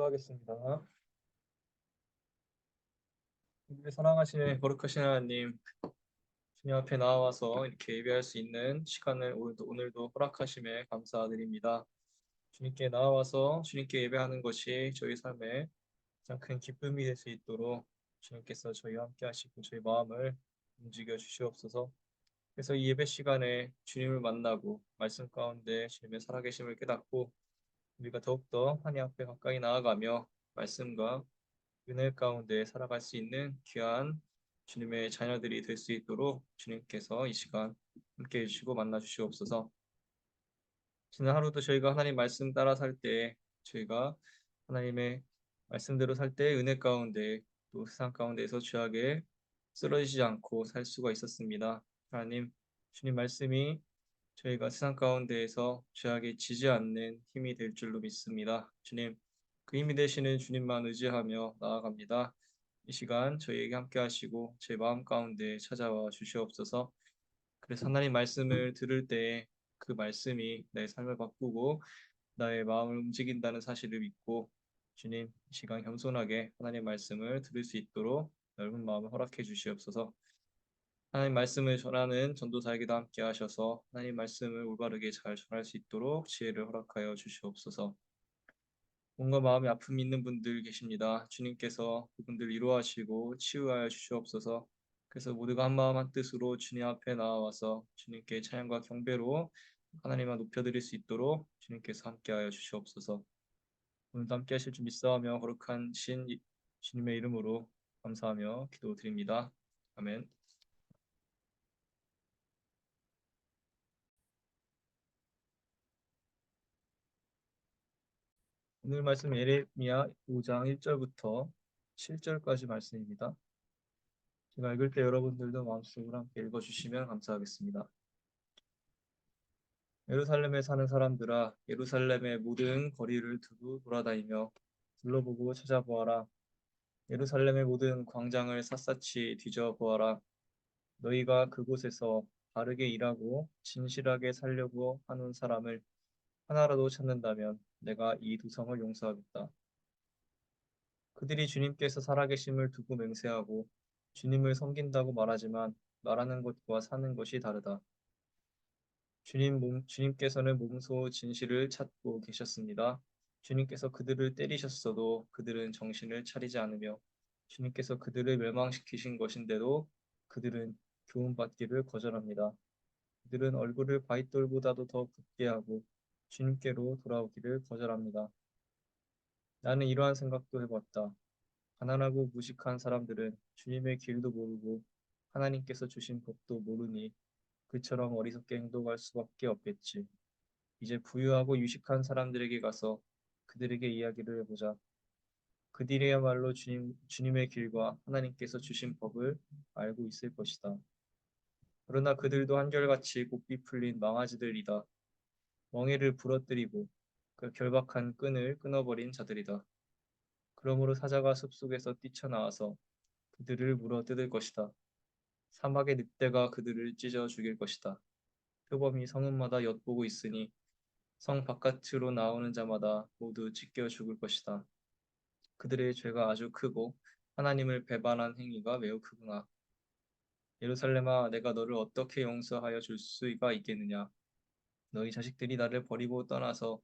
기도하겠습니다. 우리 사랑하시는 거룩하신 하나님, 주님 앞에 나와서 이렇게 예배할 수 있는 시간을 오늘도, 오늘도 허락하심에 감사드립니다. 주님께 나와서 주님께 예배하는 것이 저희 삶에 가장 큰 기쁨이 될 수 있도록 주님께서 저희와 함께 하시고 저희 마음을 움직여 주시옵소서. 그래서 이 예배 시간에 주님을 만나고 말씀 가운데 주님의 살아계심을 깨닫고 우리가 더욱더 하나님 앞에 가까이 나아가며 말씀과 은혜 가운데 살아갈 수 있는 귀한 주님의 자녀들이 될 수 있도록 주님께서 이 시간 함께 해주시고 만나 주시옵소서. 지난 하루도 저희가 하나님 말씀 따라 살 때 저희가 하나님의 말씀대로 살 때 은혜 가운데 또 세상 가운데에서 죄악에 쓰러지지 않고 살 수가 있었습니다. 하나님 주님 말씀이 저희가 세상 가운데에서 죄악에 지지 않는 힘이 될 줄로 믿습니다. 주님 그 힘이 되시는 주님만 의지하며 나아갑니다. 이 시간 저희에게 함께 하시고 제 마음 가운데 찾아와 주시옵소서. 그래서 하나님 말씀을 들을 때 그 말씀이 내 삶을 바꾸고 나의 마음을 움직인다는 사실을 믿고 주님 이 시간 겸손하게 하나님 말씀을 들을 수 있도록 넓은 마음을 허락해 주시옵소서. 하나님 말씀을 전하는 전도사에게도 함께 하셔서 하나님 말씀을 올바르게 잘 전할 수 있도록 지혜를 허락하여 주시옵소서. 뭔가 마음에 아픔이 있는 분들 계십니다. 주님께서 그분들 위로하시고 치유하여 주시옵소서. 그래서 모두가 한 마음 한 뜻으로 주님 앞에 나와서 주님께 찬양과 경배로 하나님을 높여드릴 수 있도록 주님께서 함께하여 주시옵소서. 오늘도 함께 하실 줄 믿사하며 거룩한 신 주님의 이름으로 감사하며 기도드립니다. 아멘. 오늘 말씀 예레미야 5장 1절부터 7절까지 말씀입니다. 제가 읽을 때 여러분들도 마음속으로 함께 읽어주시면 감사하겠습니다. 예루살렘에 사는 사람들아 예루살렘의 모든 거리를 두루 돌아다니며 둘러보고 찾아보아라. 예루살렘의 모든 광장을 샅샅이 뒤져보아라. 너희가 그곳에서 바르게 일하고 진실하게 살려고 하는 사람을 하나라도 찾는다면 내가 이 두 성을 용서하겠다. 그들이 주님께서 살아계심을 두고 맹세하고 주님을 섬긴다고 말하지만 말하는 것과 사는 것이 다르다. 주님 몸, 주님께서는 몸소 진실을 찾고 계셨습니다. 주님께서 그들을 때리셨어도 그들은 정신을 차리지 않으며 주님께서 그들을 멸망시키신 것인데도 그들은 교훈받기를 거절합니다. 그들은 얼굴을 바윗돌보다도 더 붓게 하고 주님께로 돌아오기를 거절합니다. 나는 이러한 생각도 해봤다. 가난하고 무식한 사람들은 주님의 길도 모르고 하나님께서 주신 법도 모르니 그처럼 어리석게 행동할 수밖에 없겠지. 이제 부유하고 유식한 사람들에게 가서 그들에게 이야기를 해보자. 그들이야말로 주님, 주님의 길과 하나님께서 주신 법을 알고 있을 것이다. 그러나 그들도 한결같이 곱비 풀린 망아지들이다. 멍에를 부러뜨리고 그 결박한 끈을 끊어버린 자들이다. 그러므로 사자가 숲속에서 뛰쳐나와서 그들을 물어 뜯을 것이다. 사막의 늑대가 그들을 찢어 죽일 것이다. 표범이 성읍마다 엿보고 있으니 성 바깥으로 나오는 자마다 모두 찢겨 죽을 것이다. 그들의 죄가 아주 크고 하나님을 배반한 행위가 매우 크구나. 예루살렘아, 내가 너를 어떻게 용서하여 줄 수가 있겠느냐? 너희 자식들이 나를 버리고 떠나서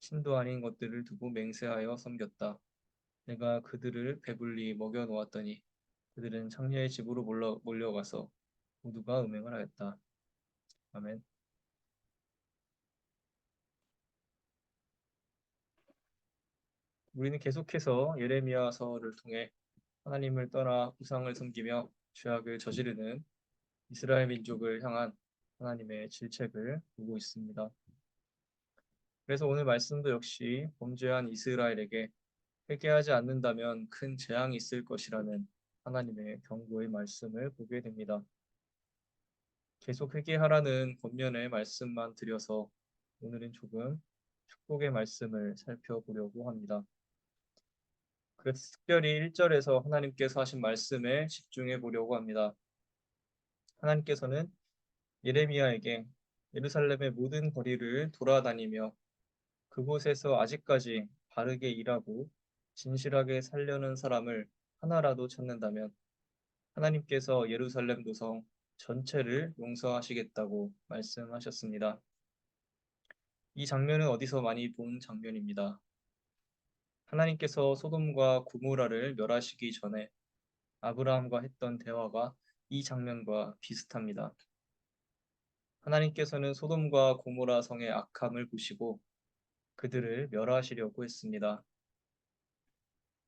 신도 아닌 것들을 두고 맹세하여 섬겼다. 내가 그들을 배불리 먹여 놓았더니 그들은 창녀의 집으로 몰려, 몰려가서 모두가 음행을 하였다. 아멘. 우리는 계속해서 예레미야서를 통해 하나님을 떠나 우상을 섬기며 죄악을 저지르는 이스라엘 민족을 향한 하나님의 질책을 보고 있습니다. 그래서 오늘 말씀도 역시 범죄한 이스라엘에게 회개하지 않는다면 큰 재앙이 있을 것이라는 하나님의 경고의 말씀을 보게 됩니다. 계속 회개하라는 권면의 말씀만 드려서 오늘은 조금 축복의 말씀을 살펴보려고 합니다. 그래서 특별히 1절에서 하나님께서 하신 말씀에 집중해 보려고 합니다. 하나님께서는 예레미야에게 예루살렘의 모든 거리를 돌아다니며 그곳에서 아직까지 바르게 일하고 진실하게 살려는 사람을 하나라도 찾는다면 하나님께서 예루살렘 도성 전체를 용서하시겠다고 말씀하셨습니다. 이 장면은 어디서 많이 본 장면입니다. 하나님께서 소돔과 구모라를 멸하시기 전에 아브라함과 했던 대화가 이 장면과 비슷합니다. 하나님께서는 소돔과 고모라 성의 악함을 보시고 그들을 멸하시려고 했습니다.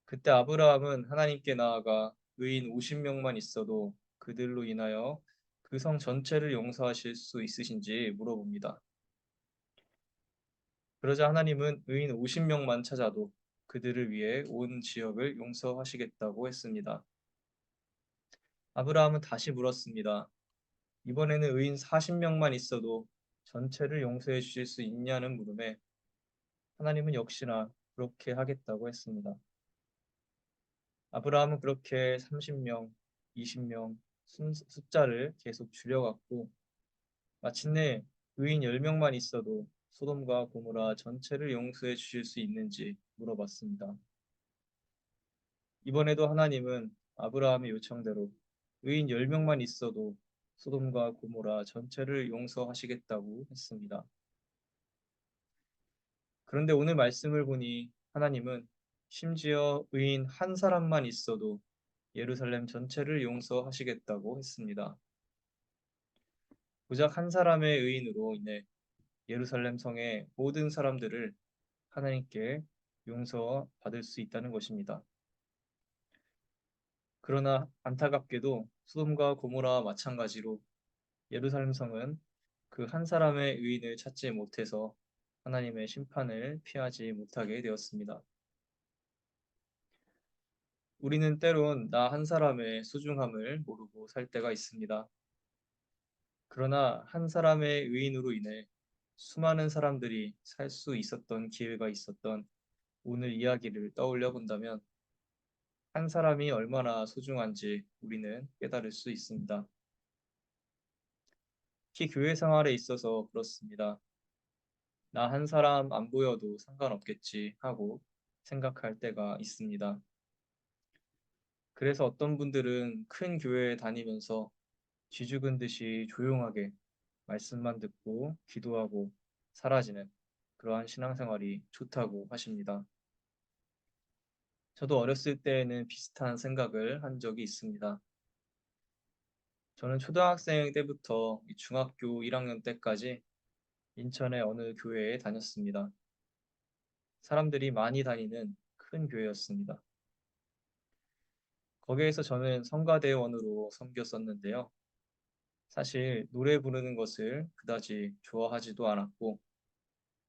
그때 아브라함은 하나님께 나아가 의인 50명만 있어도 그들로 인하여 그 성 전체를 용서하실 수 있으신지 물어봅니다. 그러자 하나님은 의인 50명만 찾아도 그들을 위해 온 지역을 용서하시겠다고 했습니다. 아브라함은 다시 물었습니다. 이번에는 의인 40명만 있어도 전체를 용서해 주실 수 있냐는 물음에 하나님은 역시나 그렇게 하겠다고 했습니다. 아브라함은 그렇게 30명, 20명 숫자를 계속 줄여갔고 마침내 의인 10명만 있어도 소돔과 고모라 전체를 용서해 주실 수 있는지 물어봤습니다. 이번에도 하나님은 아브라함의 요청대로 의인 10명만 있어도 소돔과 고모라 전체를 용서하시겠다고 했습니다. 그런데 오늘 말씀을 보니 하나님은 심지어 의인 한 사람만 있어도 예루살렘 전체를 용서하시겠다고 했습니다. 고작 한 사람의 의인으로 인해 예루살렘 성의 모든 사람들을 하나님께 용서받을 수 있다는 것입니다. 그러나 안타깝게도 소돔과 고모라와 마찬가지로 예루살렘 성은 그 한 사람의 의인을 찾지 못해서 하나님의 심판을 피하지 못하게 되었습니다. 우리는 때론 나 한 사람의 소중함을 모르고 살 때가 있습니다. 그러나 한 사람의 의인으로 인해 수많은 사람들이 살 수 있었던 기회가 있었던 오늘 이야기를 떠올려 본다면 한 사람이 얼마나 소중한지 우리는 깨달을 수 있습니다. 특히 교회 생활에 있어서 그렇습니다. 나 한 사람 안 보여도 상관없겠지 하고 생각할 때가 있습니다. 그래서 어떤 분들은 큰 교회에 다니면서 쥐죽은 듯이 조용하게 말씀만 듣고 기도하고 사라지는 그러한 신앙생활이 좋다고 하십니다. 저도 어렸을 때에는 비슷한 생각을 한 적이 있습니다. 저는 초등학생 때부터 중학교 1학년 때까지 인천의 어느 교회에 다녔습니다. 사람들이 많이 다니는 큰 교회였습니다. 거기에서 저는 성가대원으로 섬겼었는데요. 사실 노래 부르는 것을 그다지 좋아하지도 않았고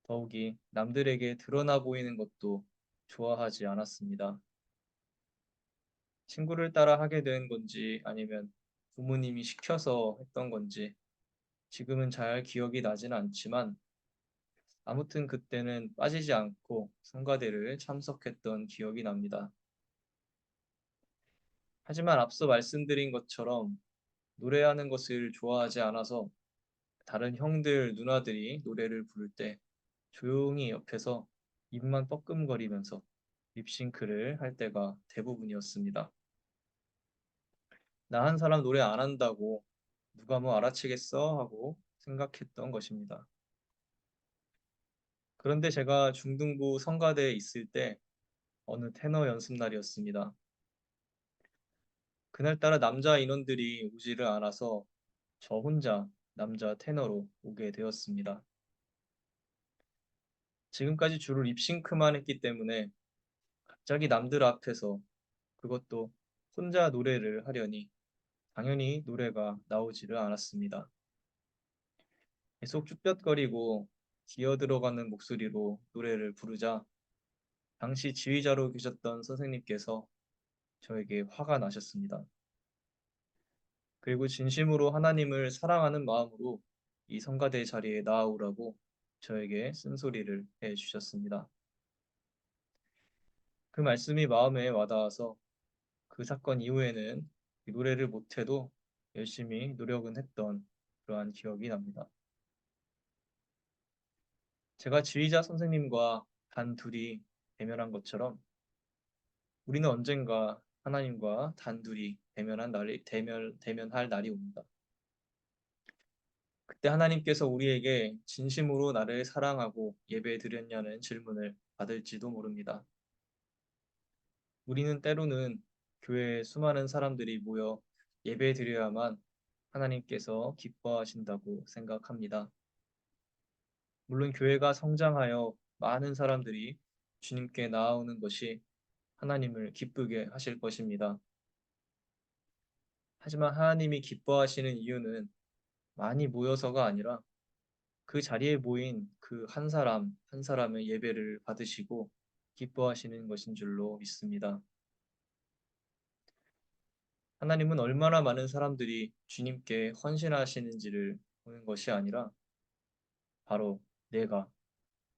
더욱이 남들에게 드러나 보이는 것도 좋아하지 않았습니다. 친구를 따라 하게 된 건지 아니면 부모님이 시켜서 했던 건지 지금은 잘 기억이 나진 않지만 아무튼 그때는 빠지지 않고 성가대를 참석했던 기억이 납니다. 하지만 앞서 말씀드린 것처럼 노래하는 것을 좋아하지 않아서 다른 형들, 누나들이 노래를 부를 때 조용히 옆에서 입만 뻐끔거리면서 립싱크를 할 때가 대부분이었습니다. 나 한 사람 노래 안 한다고 누가 뭐 알아채겠어 하고 생각했던 것입니다. 그런데 제가 중등부 성가대에 있을 때 어느 테너 연습 날이었습니다. 그날따라 남자 인원들이 오지를 않아서 저 혼자 남자 테너로 오게 되었습니다. 지금까지 주로 립싱크만 했기 때문에 갑자기 남들 앞에서 그것도 혼자 노래를 하려니 당연히 노래가 나오지를 않았습니다. 계속 쭈뼛거리고 기어 들어가는 목소리로 노래를 부르자 당시 지휘자로 계셨던 선생님께서 저에게 화가 나셨습니다. 그리고 진심으로 하나님을 사랑하는 마음으로 이 성가대 자리에 나아오라고 저에게 쓴소리를 해 주셨습니다. 그 말씀이 마음에 와닿아서 그 사건 이후에는 노래를 못해도 열심히 노력은 했던 그러한 기억이 납니다. 제가 지휘자 선생님과 단 둘이 대면한 것처럼 우리는 언젠가 하나님과 단둘이 대면한 날이 대면 대면할 날이 옵니다. 그때 하나님께서 우리에게 진심으로 나를 사랑하고 예배 드렸냐는 질문을 받을지도 모릅니다. 우리는 때로는 교회에 수많은 사람들이 모여 예배 드려야만 하나님께서 기뻐하신다고 생각합니다. 물론 교회가 성장하여 많은 사람들이 주님께 나아오는 것이 하나님을 기쁘게 하실 것입니다. 하지만 하나님이 기뻐하시는 이유는 많이 모여서가 아니라 그 자리에 모인 그 한 사람 한 사람의 예배를 받으시고 기뻐하시는 것인 줄로 믿습니다. 하나님은 얼마나 많은 사람들이 주님께 헌신하시는지를 보는 것이 아니라 바로 내가,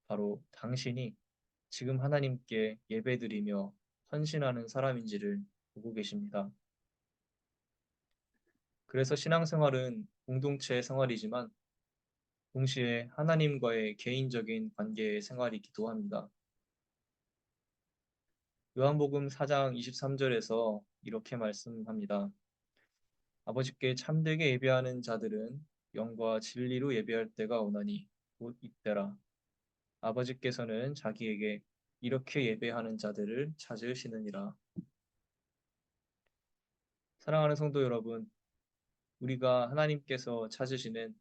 바로 당신이 지금 하나님께 예배드리며 헌신하는 사람인지를 보고 계십니다. 그래서 신앙생활은 공동체 생활이지만 동시에 하나님과의 개인적인 관계의 생활이기도 합니다. 요한복음 4장 23절에서 이렇게 말씀합니다. 아버지께 참되게 예배하는 자들은 영과 진리로 예배할 때가 오나니 곧 이때라. 아버지께서는 자기에게 이렇게 예배하는 자들을 찾으시느니라. 사랑하는 성도 여러분, 우리가 하나님께서 찾으시는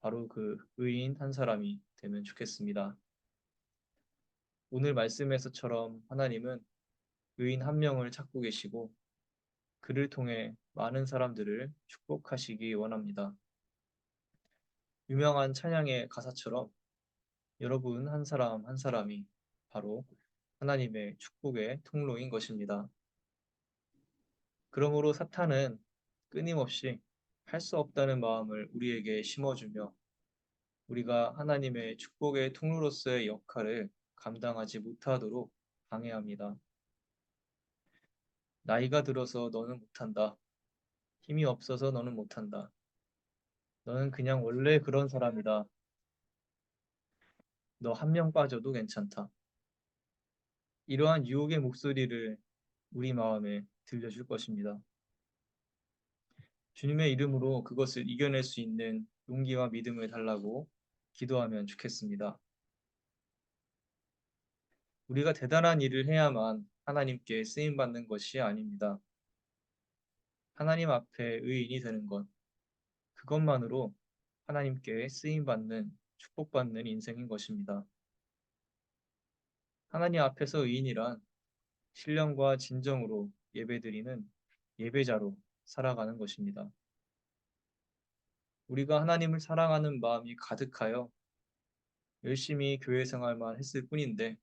바로 그 의인 한 사람이 되면 좋겠습니다. 오늘 말씀에서처럼 하나님은 의인 한 명을 찾고 계시고 그를 통해 많은 사람들을 축복하시기 원합니다. 유명한 찬양의 가사처럼 여러분 한 사람 한 사람이 바로 하나님의 축복의 통로인 것입니다. 그러므로 사탄은 끊임없이 할 수 없다는 마음을 우리에게 심어주며 우리가 하나님의 축복의 통로로서의 역할을 감당하지 못하도록 방해합니다. 나이가 들어서 너는 못한다. 힘이 없어서 너는 못한다. 너는 그냥 원래 그런 사람이다. 너 한 명 빠져도 괜찮다. 이러한 유혹의 목소리를 우리 마음에 들려줄 것입니다. 주님의 이름으로 그것을 이겨낼 수 있는 용기와 믿음을 달라고 기도하면 좋겠습니다. 우리가 대단한 일을 해야만 하나님께 쓰임 받는 것이 아닙니다. 하나님 앞에 의인이 되는 것, 그것만으로 하나님께 쓰임 받는, 축복받는 인생인 것입니다. 하나님 앞에서 의인이란 신령과 진정으로 예배드리는 예배자로 살아가는 것입니다. 우리가 하나님을 사랑하는 마음이 가득하여 열심히 교회 생활만 했을 뿐인데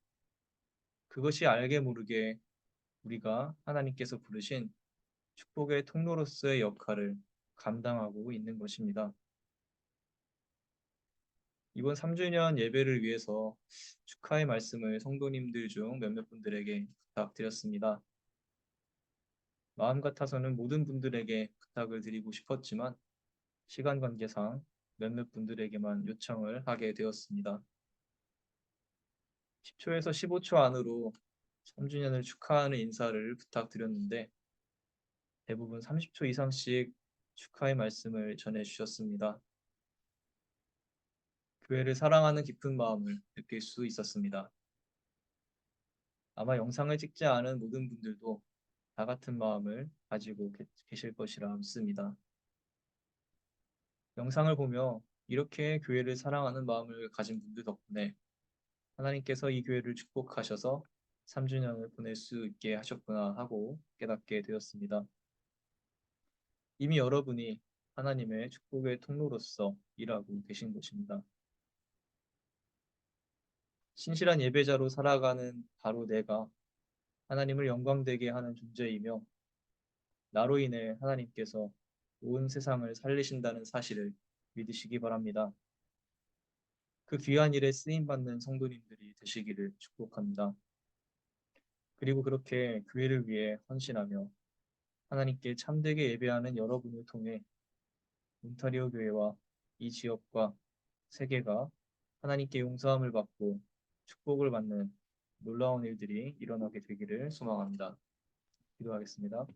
그것이 알게 모르게 우리가 하나님께서 부르신 축복의 통로로서의 역할을 감당하고 있는 것입니다. 이번 3주년 예배를 위해서 축하의 말씀을 성도님들 중 몇몇 분들에게 부탁드렸습니다. 마음 같아서는 모든 분들에게 부탁을 드리고 싶었지만 시간 관계상 몇몇 분들에게만 요청을 하게 되었습니다. 10초에서 15초 안으로 3주년을 축하하는 인사를 부탁드렸는데 대부분 30초 이상씩 축하의 말씀을 전해 주셨습니다. 교회를 사랑하는 깊은 마음을 느낄 수 있었습니다. 아마 영상을 찍지 않은 모든 분들도 다 같은 마음을 가지고 계실 것이라 믿습니다. 영상을 보며 이렇게 교회를 사랑하는 마음을 가진 분들 덕분에 하나님께서 이 교회를 축복하셔서 3주년을 보낼 수 있게 하셨구나 하고 깨닫게 되었습니다. 이미 여러분이 하나님의 축복의 통로로서 일하고 계신 것입니다. 신실한 예배자로 살아가는 바로 내가 하나님을 영광되게 하는 존재이며 나로 인해 하나님께서 온 세상을 살리신다는 사실을 믿으시기 바랍니다. 그 귀한 일에 쓰임 받는 성도님들이 되시기를 축복합니다. 그리고 그렇게 교회를 위해 헌신하며 하나님께 참되게 예배하는 여러분을 통해 온타리오 교회와 이 지역과 세계가 하나님께 용서함을 받고 축복을 받는 놀라운 일들이 일어나게 되기를 소망합니다. 기도하겠습니다.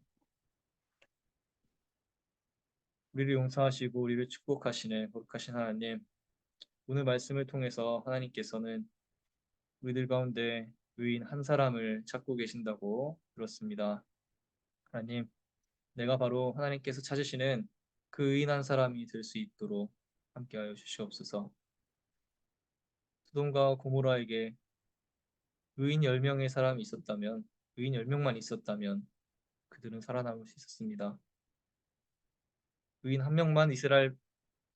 우리를 용서하시고 우리를 축복하시는 거룩하신 하나님, 오늘 말씀을 통해서 하나님께서는 우리들 가운데 의인 한 사람을 찾고 계신다고 들었습니다. 하나님, 내가 바로 하나님께서 찾으시는 그 의인 한 사람이 될 수 있도록 함께하여 주시옵소서. 소돔과 고모라에게 의인 10명의 사람이 있었다면, 의인 10명만 있었다면 그들은 살아남을 수 있었습니다. 의인 한 명만 이스라엘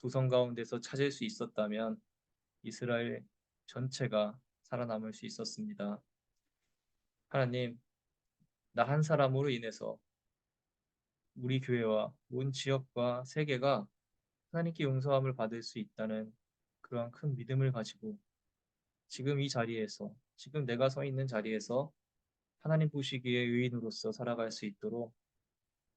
도성 가운데서 찾을 수 있었다면 이스라엘 전체가 살아남을 수 있었습니다. 하나님, 나 한 사람으로 인해서 우리 교회와 온 지역과 세계가 하나님께 용서함을 받을 수 있다는 그러한 큰 믿음을 가지고 지금 이 자리에서, 지금 내가 서 있는 자리에서 하나님 보시기에 의인으로서 살아갈 수 있도록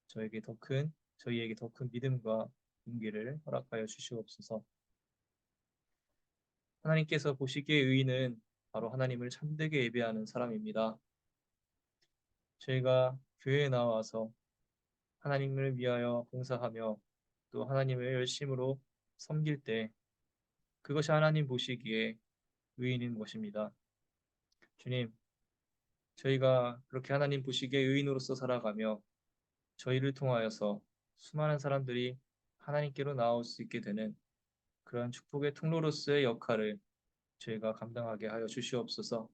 저에게 더 큰, 저희에게 더 큰 믿음과 용기를 허락하여 주시옵소서. 하나님께서 보시기에 의인은 바로 하나님을 참되게 예배하는 사람입니다. 저희가 교회에 나와서 하나님을 위하여 봉사하며 또 하나님을 열심으로 섬길 때 그것이 하나님 보시기에 의인인 것입니다. 주님, 저희가 그렇게 하나님 보시기에 의인으로서 살아가며 저희를 통하여서 수많은 사람들이 하나님께로 나올 수 있게 되는 그런 축복의 통로로서의 역할을 저희가 감당하게 하여 주시옵소서.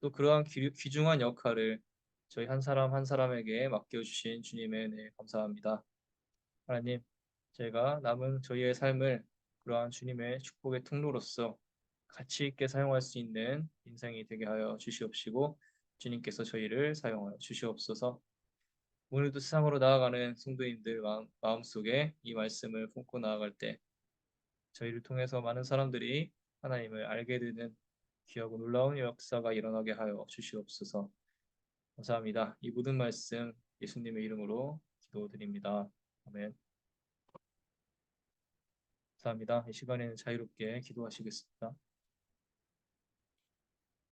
또 그러한 귀, 귀중한 역할을 저희 한 사람 한 사람에게 맡겨주신 주님의 은혜 감사합니다. 하나님, 제가 남은 저희의 삶을 그러한 주님의 축복의 통로로서 가치 있게 사용할 수 있는 인생이 되게 하여 주시옵시고 주님께서 저희를 사용하여 주시옵소서. 오늘도 세상으로 나아가는 성도님들 마음, 마음속에 이 말씀을 품고 나아갈 때 저희를 통해서 많은 사람들이 하나님을 알게 되는 귀하고 놀라운 역사가 일어나게 하여 주시옵소서. 감사합니다. 이 모든 말씀 예수님의 이름으로 기도드립니다. 아멘. 감사합니다. 이 시간에는 자유롭게 기도하시겠습니다.